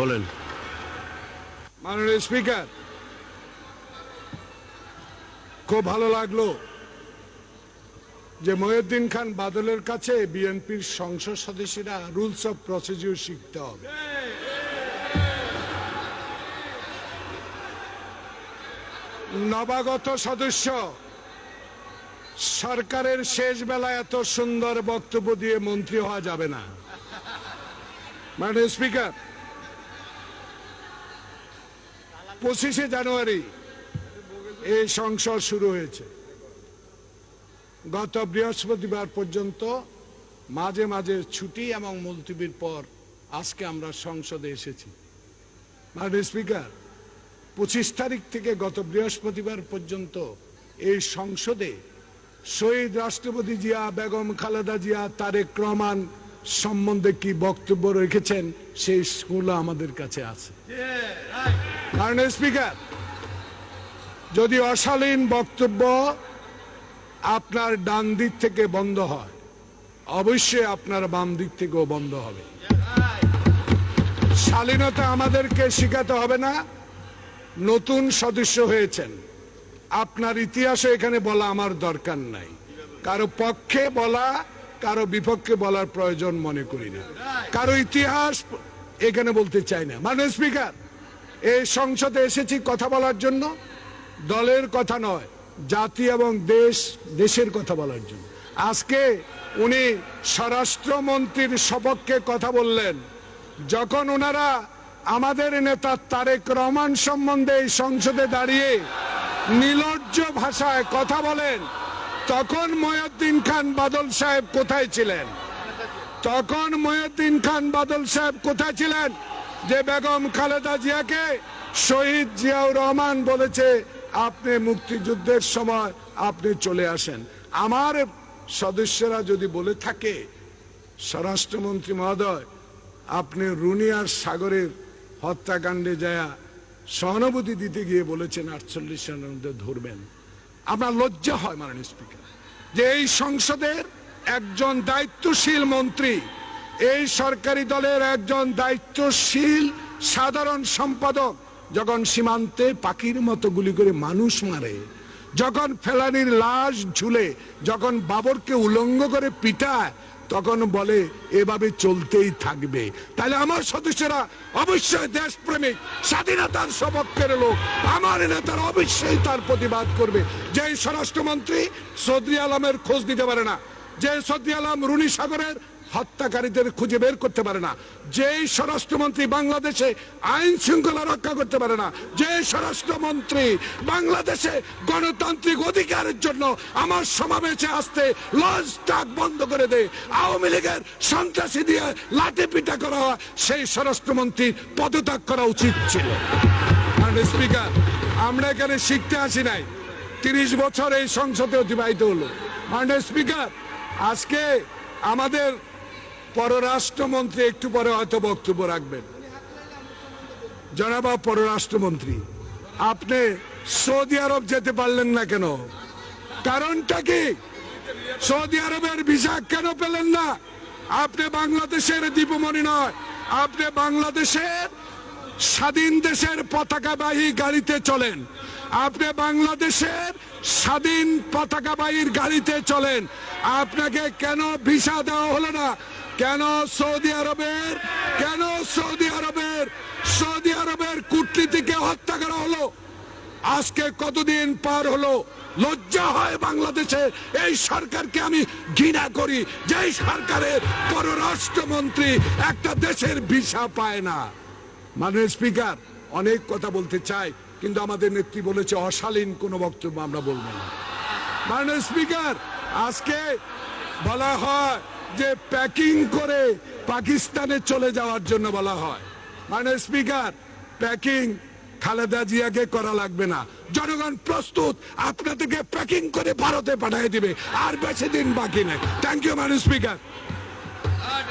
বলেন। মাননীয় স্পিকার, খুব ভালো লাগল যে মহিউদ্দিন খান বাদলের কাছে বিএনপির সংসদ সদস্যরা রুলস অফ প্রসিডিউর শিখতে হবে। নবাগত সদস্য, সরকারের শেষ বেলায় এত সুন্দর বক্তব্য দিয়ে মন্ত্রী হওয়া যাবে না। মাননীয় স্পিকার পঁচিশে জানুয়ারি এই সংসদ শুরু হয়েছে। গত বৃহস্পতিবার পর্যন্ত মাঝে মাঝে ছুটি এবং মুলতবির পর আজকে আমরা সংসদে এসেছি। মাননীয় স্পিকার, পঁচিশ তারিখ থেকে গত বৃহস্পতিবার পর্যন্ত এই সংসদে শহীদ রাষ্ট্রপতি জিয়া, বেগম খালেদা জিয়া, তারেক রহমান সম্বন্ধে কি বক্তব্য রেখেছেন সেই স্কুল আমাদের কাছে আছে। মাননীয় স্পিকার যদি অশালীন বক্তব্য আপনার ডান দিক থেকে বন্ধ হয়, অবশ্যই আপনার বাম দিক থেকেও বন্ধ হবে। শালীনতা আমাদেরকে শিখাতে হবে না। নতুন সদস্য হয়েছেন। আপনার ইতিহাসও এখানে বলা আমার দরকার নাই। কারও পক্ষে বলা কারও বিপক্ষে বলার প্রয়োজন মনে করি না। কারও ইতিহাস এখানে বলতে চাই না। মানে স্পিকার এই সংসদে এসেছি কথা বলার জন্য। দলের কথা নয়, জাতি এবং দেশ, দেশের কথা বলার জন্য। আজকে উনি স্বরাষ্ট্রমন্ত্রীর সপক্ষে কথা বললেন। যখন ওনারা আমাদের নেতা তারেক রহমান সম্বন্ধে এই সংসদে দাঁড়িয়ে নির্লজ্জ ভাষায় কথা বলেন তখন মহিউদ্দিন খান বাদল সাহেব কোথায় ছিলেন? তখন মহিউদ্দিন খান বাদল সাহেব কোথায় ছিলেন? যে বেগম খালেদা জিয়াকে শহীদ জিয়াউর রহমান বলেছে, আপনি মুক্তিযুদ্ধের সময় আপনি চলে আসেন। আমার সদস্যরা যদি বলে থাকে, স্বরাষ্ট্রমন্ত্রী মহোদয়, আপনি রুনিয়ার সাগরের হত্যাকাণ্ডে যায় সহানুভূতি দিতে গিয়ে বলেছেন, আটচল্লিশ সালের মধ্যে ধরবেন। আপনার লজ্জা হয় মাননীয় স্পিকার। যে এই সংসদের একজন দায়িত্বশীল মন্ত্রী, এই সরকারি দলের একজন দায়িত্বশীল সাধারণ সম্পাদক যখন সীমান্তে পাখির মতো গুলি করে মানুষ মারে, যখন ফেলানির লাশ ঝুলে, যখন বাবরকে উলঙ্গ করে পিটায় তখন বলে, এভাবে চলতেই থাকবে। তাহলে আমার সদস্যরা অবশ্যই দেশপ্রেমিক, স্বাধীনতার সপক্ষের লোক। আমার নেতারা অবশ্যই তার প্রতিবাদ করবে। যে স্বরাষ্ট্রমন্ত্রী সৌদি আলমের খোঁজ দিতে পারে না যে সৌদি আলম রুনি সাগরের হত্যাকারীদের খুঁজে বের করতে পারে না। যেই স্বরাষ্ট্রমন্ত্রী বাংলাদেশে আইন শৃঙ্খলা রক্ষা করতে পারে না যে স্বরাষ্ট্রমন্ত্রী বাংলাদেশে গণতান্ত্রিক অধিকারের জন্য আমার সমাবেশে আসতে লঞ্চ ট্রাক বন্ধ করে দেয়, আওয়ামী লীগের সন্ত্রাসী দিয়ে লাঠি পিটা করা হয়, সেই স্বরাষ্ট্রমন্ত্রী পদত্যাগ করা উচিত ছিল। স্পিকার আমরা এখানে শিখতে আসি নাই, তিরিশ বছর এই সংসদে অতিবাহিত হলো। মাননীয় স্পিকার আজকে আমাদের পররাষ্ট্রমন্ত্রী একটু পরে হয়তো বক্তব্য রাখবেন। জনাবা পররাষ্ট্রমন্ত্রী, আপনি সৌদি আরব যেতে পারলেন না কেন? কারণটা কি? সৌদি আরবের ভিসা কেন পেলেন না? আপনি বাংলাদেশের দীপমণি নয়, আপনি বাংলাদেশের স্বাধীন দেশের পতাকাবাহী গাড়িতে চলেন। আপনি বাংলাদেশের স্বাধীন পতাকাবাহীর গাড়িতে চলেন। আপনাকে কেন ভিসা দেওয়া হলো না? কেন সৌদি আরবের? কেন সৌদি আরবের? সৌদি আরবের কূটনীতিকে হত্যা করা হলো? আজকে কতদিন পার হলো? লজ্জা হয় বাংলাদেশে। এই সরকারকে আমি ঘৃণা করি। যে সরকারের পররাষ্ট্রমন্ত্রী একটা দেশের ভিসা পায় না। মাননীয় স্পিকার, অনেক কথা বলতে চাই, কিন্তু আমাদের নেত্রী বলেছে অশালীন কোনো বক্তব্য আমরা বলব না। মাননীয় স্পিকার, আজকে বলা হয় যে প্যাকিং করে পাকিস্তানে চলে যাওয়ার জন্য বলা হয়। মানে স্পিকার, প্যাকিং খালেদা জিয়াকে করা লাগবে না। জনগণ প্রস্তুত, আপনাদেরকে প্যাকিং করে ভারতে পাঠিয়ে দিবে, আর বেশি দিন বাকি নেই। থ্যাংক ইউ মানে স্পিকার